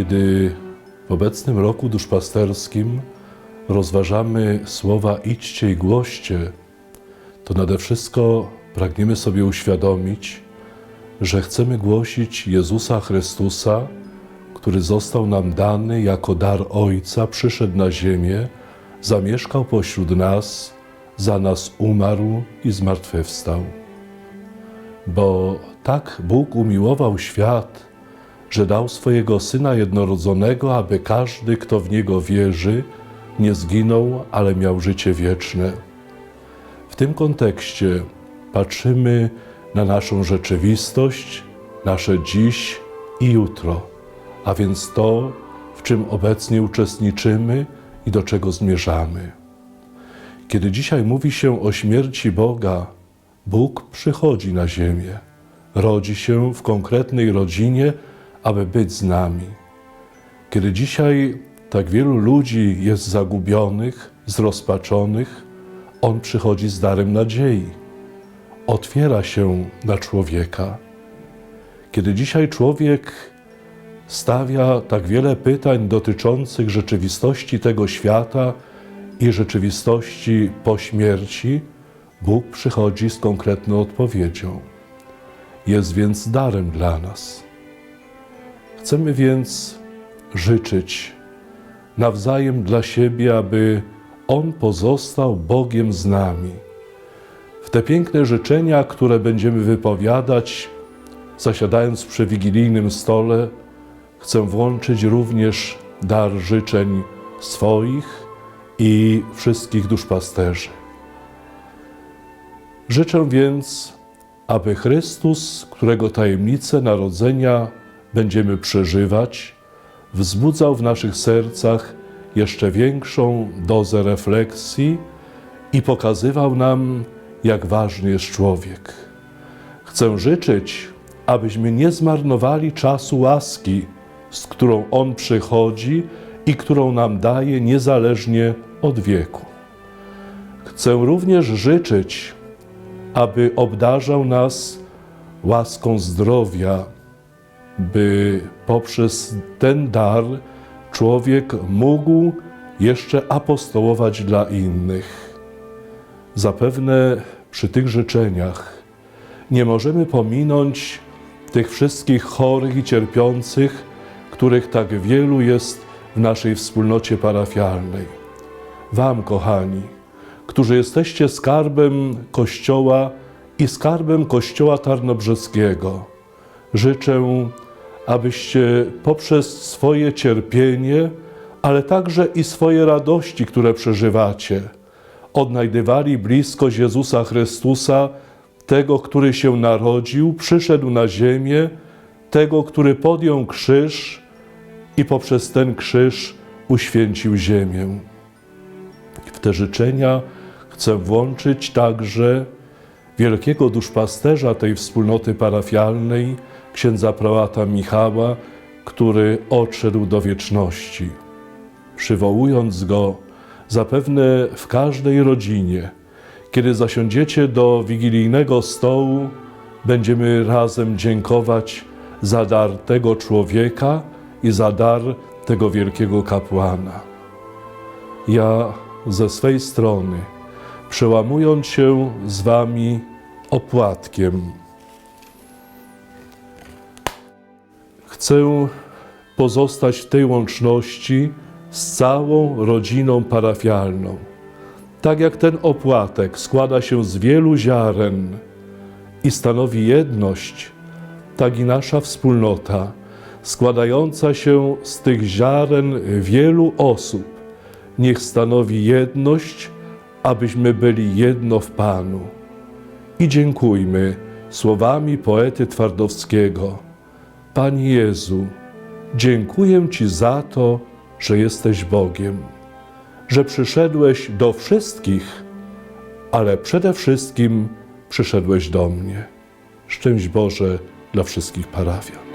Kiedy w obecnym roku duszpasterskim rozważamy słowa idźcie i głoście, to nade wszystko pragniemy sobie uświadomić, że chcemy głosić Jezusa Chrystusa, który został nam dany jako dar Ojca, przyszedł na ziemię, zamieszkał pośród nas, za nas umarł i zmartwychwstał. Bo tak Bóg umiłował świat, że dał swojego Syna jednorodzonego, aby każdy, kto w Niego wierzy, nie zginął, ale miał życie wieczne. W tym kontekście patrzymy na naszą rzeczywistość, nasze dziś i jutro, a więc to, w czym obecnie uczestniczymy i do czego zmierzamy. Kiedy dzisiaj mówi się o śmierci Boga, Bóg przychodzi na ziemię, rodzi się w konkretnej rodzinie, aby być z nami. Kiedy dzisiaj tak wielu ludzi jest zagubionych, zrozpaczonych, On przychodzi z darem nadziei. Otwiera się na człowieka. Kiedy dzisiaj człowiek stawia tak wiele pytań dotyczących rzeczywistości tego świata i rzeczywistości po śmierci, Bóg przychodzi z konkretną odpowiedzią. Jest więc darem dla nas. Chcemy więc życzyć nawzajem dla siebie, aby On pozostał Bogiem z nami. W te piękne życzenia, które będziemy wypowiadać, zasiadając przy wigilijnym stole, chcę włączyć również dar życzeń swoich i wszystkich duszpasterzy. Życzę więc, aby Chrystus, którego tajemnicę narodzenia będziemy przeżywać, wzbudzał w naszych sercach jeszcze większą dozę refleksji i pokazywał nam, jak ważny jest człowiek. Chcę życzyć, abyśmy nie zmarnowali czasu łaski, z którą On przychodzi i którą nam daje niezależnie od wieku. Chcę również życzyć, aby obdarzał nas łaską zdrowia, by poprzez ten dar człowiek mógł jeszcze apostołować dla innych. Zapewne przy tych życzeniach nie możemy pominąć tych wszystkich chorych i cierpiących, których tak wielu jest w naszej wspólnocie parafialnej. Wam, kochani, którzy jesteście skarbem Kościoła i skarbem Kościoła Tarnobrzeskiego, życzę, abyście poprzez swoje cierpienie, ale także i swoje radości, które przeżywacie, odnajdywali bliskość Jezusa Chrystusa, tego, który się narodził, przyszedł na ziemię, tego, który podjął krzyż i poprzez ten krzyż uświęcił ziemię. W te życzenia chcę włączyć także wielkiego duszpasterza tej wspólnoty parafialnej, księdza prałata Michała, który odszedł do wieczności. Przywołując go, zapewne w każdej rodzinie, kiedy zasiądziecie do wigilijnego stołu, będziemy razem dziękować za dar tego człowieka i za dar tego wielkiego kapłana. Ja ze swej strony, przełamując się z Wami opłatkiem, chcę pozostać w tej łączności z całą rodziną parafialną. Tak jak ten opłatek składa się z wielu ziaren i stanowi jedność, tak i nasza wspólnota, składająca się z tych ziaren wielu osób, niech stanowi jedność, abyśmy byli jedno w Panu. I dziękujmy słowami poety Twardowskiego. Panie Jezu, dziękuję Ci za to, że jesteś Bogiem, że przyszedłeś do wszystkich, ale przede wszystkim przyszedłeś do mnie. Szczęść Boże dla wszystkich parafian.